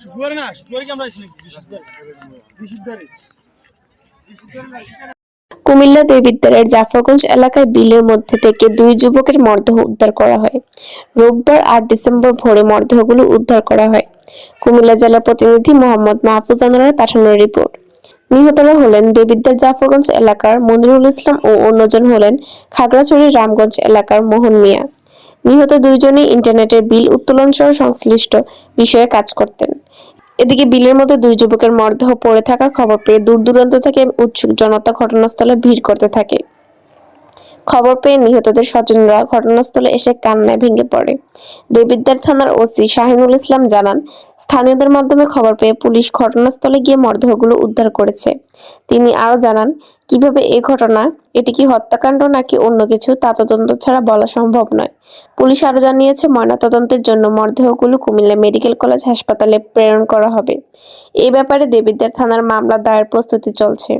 শুক্রবারে না, শুক্রবারে কি আমরা বৃহস্পতিবারে। কুমিল্লা দেবিদ্বারের জাফরগঞ্জ এলাকায় বিলের মধ্যে থেকে দুই যুবকের মরদেহ উদ্ধার করা হয়। রোববার আট ডিসেম্বর ভোরে মরদেহগুলো উদ্ধার করা হয়। কুমিল্লা জেলার প্রতিনিধি মোহাম্মদ মাহফুজ আনোয়ারের পাঠানো রিপোর্ট। নিহতরা হলেন দেবিদ্বার জাফরগঞ্জ এলাকার মনিরুল ইসলাম ও অন্যজন হলেন খাগড়াছড়ি রামগঞ্জ এলাকার মোহন মিয়া। নিহত দুইজনই ইন্টারনেটের বিল উত্তোলন সহ সংশ্লিষ্ট বিষয়ে কাজ করতেন। এদিকে বিলের মধ্যে দুই যুবকের মরদেহ পড়ে থাকার খবর পেয়ে দূর দূরান্ত থেকে উৎসুক জনতা ঘটনাস্থলে ভিড় করতে থাকে। খবর পেয়ে নিহতদের স্বজনরা ঘটনাস্থলে এসে কান্নায় ভেঙে পড়ে। দেবিদ্বার থানার ওসি শাহিনুল ইসলাম জানান, স্থানীয়দের মাধ্যমে খবর পেয়ে পুলিশ ঘটনাস্থলে গিয়ে মরদেহগুলো উদ্ধার করেছে। তিনি আরও জানান, কীভাবে এই ঘটনা, এটি কি হত্যাকাণ্ড নাকি অন্য কিছু, তা তদন্ত ছাড়া বলা সম্ভব নয়। পুলিশ আরও জানিয়েছে, ময়নাতদন্তের জন্য মরদেহগুলো কুমিল্লা মেডিকেল কলেজ হাসপাতালে প্রেরণ করা হবে। এ ব্যাপারে দেবিদ্বার থানার মামলা দায়ের প্রস্তুতি চলছে।